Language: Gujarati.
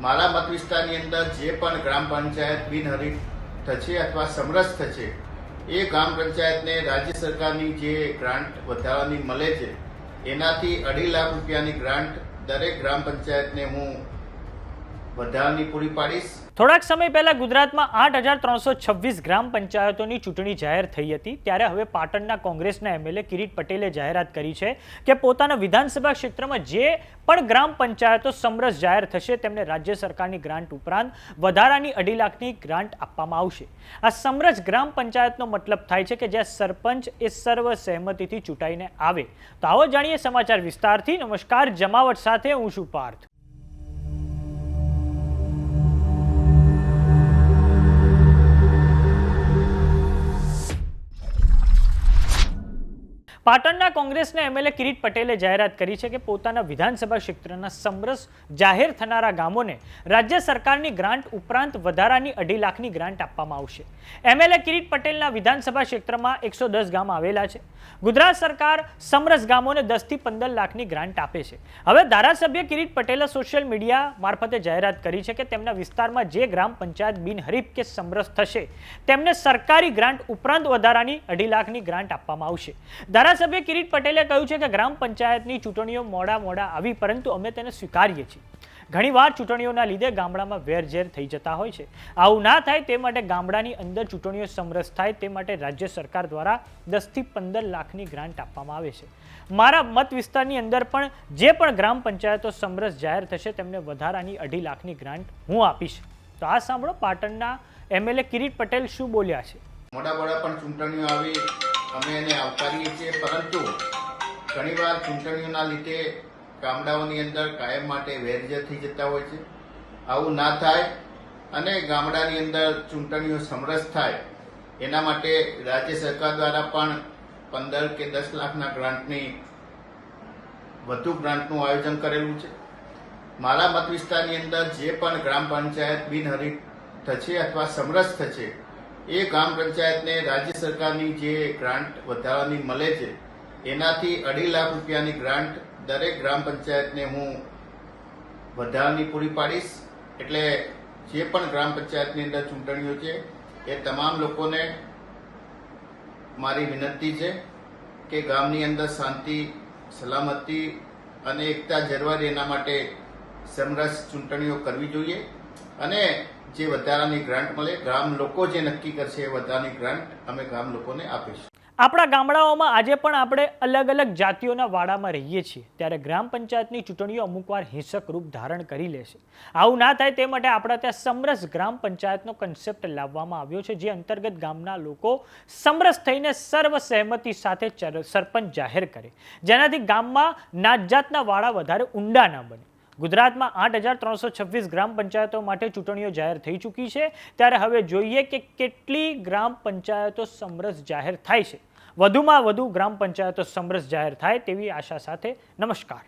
મારા મત વિસ્તારની અંદર જે પણ ગ્રામ પંચાયત બિનહરીફ થશે અથવા સમરસ થશે, એ ગ્રામ પંચાયતને રાજ્ય સરકારની જે ગ્રાન્ટ વધારાની મળે છે, એનાથી અઢી લાખ રૂપિયાની ગ્રાન્ટ દરેક ગ્રામ પંચાયતને હું વધારાની પૂરી પાડીશ. થોડાક સમય પહેલા ગુજરાતમાં આઠ હજાર ત્રણસો છવ્વીસ ગ્રામ પંચાયતોની ચૂંટણી જાહેર થઈ હતી. ત્યારે હવે પાટણના કોંગ્રેસના એમએલએ કિરીટ પટેલે જાહેરાત કરી છે કે પોતાના વિધાનસભા ક્ષેત્રમાં જે પણ ગ્રામ પંચાયતો સમરસ જાહેર થશે, તેમને રાજ્ય સરકારની ગ્રાન્ટ ઉપરાંત વધારાની અઢી લાખની ગ્રાન્ટ આપવામાં આવશે. આ સમરસ ગ્રામ પંચાયતનો મતલબ થાય છે કે જ્યાં સરપંચ એ સર્વ સહેમતિથી ચૂંટાઈને આવે. તો આવો જાણીએ સમાચાર વિસ્તારથી. નમસ્કાર, જમાવટ સાથે હું છું પાર્થ. પાટણના કોંગ્રેસના એમએલએ કિરીટ પટેલે જાહેરાત કરી છે કે પોતાના વિધાનસભા ક્ષેત્રના સમરસ જાહેર થનારા ગામોને રાજ્ય સરકારની ગ્રાન્ટ ઉપરાંત વધારાની અઢી લાખની ગ્રાન્ટ આપવામાં આવશે. એમએલએ કિરીટ પટેલના વિધાનસભા ક્ષેત્રમાં એકસો ગામ આવેલા છે. ગુજરાત સરકાર સમરસ ગામોને દસથી પંદર લાખની ગ્રાન્ટ આપે છે. હવે ધારાસભ્ય કિરીટ પટેલે સોશિયલ મીડિયા મારફતે જાહેરાત કરી છે કે તેમના વિસ્તારમાં જે ગ્રામ પંચાયત બિનહરીફ કે સમરસ થશે, તેમને સરકારી ગ્રાન્ટ ઉપરાંત વધારાની અઢી લાખની ગ્રાન્ટ આપવામાં આવશે. ધારાસભ્ય કિરીટ પટેલે કહ્યું છે કે ગ્રામ પંચાયતની ચૂંટણીઓ મોડા મોડા આવી, પરંતુ અમે તેને સ્વીકારીએ છીએ. ઘણીવાર ચૂંટણીઓના લીધે ગામડામાં વેરઝેર થઈ જતા હોય છે. આવું ના થાય તે માટે ગામડાની અંદર ચૂંટણીઓ સમરસ થાય તે માટે રાજ્ય સરકાર દ્વારા દસથી પંદર લાખની ગ્રાન્ટ આપવામાં આવે છે. મારા મત વિસ્તારની અંદર પણ જે પણ ગ્રામ પંચાયતો સમરસ જાહેર થશે તેમને વધારાની અઢી લાખની ગ્રાન્ટ હું આપીશ. તો આ સાંભળો પાટણના એમએલએ કિરીટ પટેલ શું બોલ્યા છે? મોટા મોટા પણ ચૂંટણીઓ આવી અમે એને આવકારીએ છીએ, પરંતુ ઘણીવાર ચૂંટણીઓના લીધે ગામડાઓની અંદર કાયમ માટે વેરજ થઈ જતા હોય છે. આવું ના થાય અને ગામડાની અંદર ચૂંટણીઓ સમરસ થાય, એના માટે રાજ્ય સરકાર દ્વારા પણ પંદર કે દસ લાખના ગ્રાન્ટની, વધુ ગ્રાન્ટનું આયોજન કરેલું છે. મારા મત વિસ્તારની અંદર જે પણ ગ્રામ પંચાયત બિનહરીફ થશે અથવા સમરસ થશે એ ગ્રામ પંચાયતને રાજ્ય સરકારની જે ગ્રાન્ટ વધારાની મળે છે, એનાથી અઢી લાખ રૂપિયાની ગ્રાન્ટ દરેક ગ્રામ પંચાયતને હું વધારાની પૂરી પાડીશ. એટલે જે પણ ગ્રામ પંચાયતની અંદર ચૂંટણીઓ છે, એ તમામ લોકોને મારી વિનંતી છે કે ગામની અંદર શાંતિ, સલામતી અને એકતા જળવાય એના માટે સમરસ ચૂંટણીઓ કરવી જોઈએ. અને જે વધારાની ગ્રાન્ટ મળે, ગ્રામ લોકો જે નક્કી કરશે એ વધારાની ગ્રાન્ટ અમે ગ્રામ લોકોને આપીશું. આપણા ગામડાઓમાં આજે પણ આપણે અલગ અલગ જાતિઓના વાડામાં રહીએ છીએ. ત્યારે ગ્રામ પંચાયતની ચૂંટણીઓ અમુકવાર હિંસક રૂપ ધારણ કરી લે છે. આવું ના થાય તે માટે આપણા ત્યાં સમરસ ગ્રામ પંચાયતનો કન્સેપ્ટ લાવવામાં આવ્યો છે, જે અંતર્ગત ગામના લોકો સમરસ થઈને સર્વ સહેમતિ સાથે સરપંચ જાહેર કરે. જેનાથી ગામમાં નાતજાતના વાડા વધારે ઊંડા ના બને. ગુજરાતમાં આઠ હજાર ત્રણસો છવ્વીસ ગ્રામ પંચાયતો માટે ચૂંટણીઓ જાહેર થઈ ચૂકી છે. ત્યારે હવે જોઈએ કે કેટલી ગ્રામ પંચાયતો સમરસ જાહેર થાય છે. વધુમાં વધુ ગ્રામ પંચાયતો સમરસ જાહેર થાય તેવી આશા સાથે નમસ્કાર.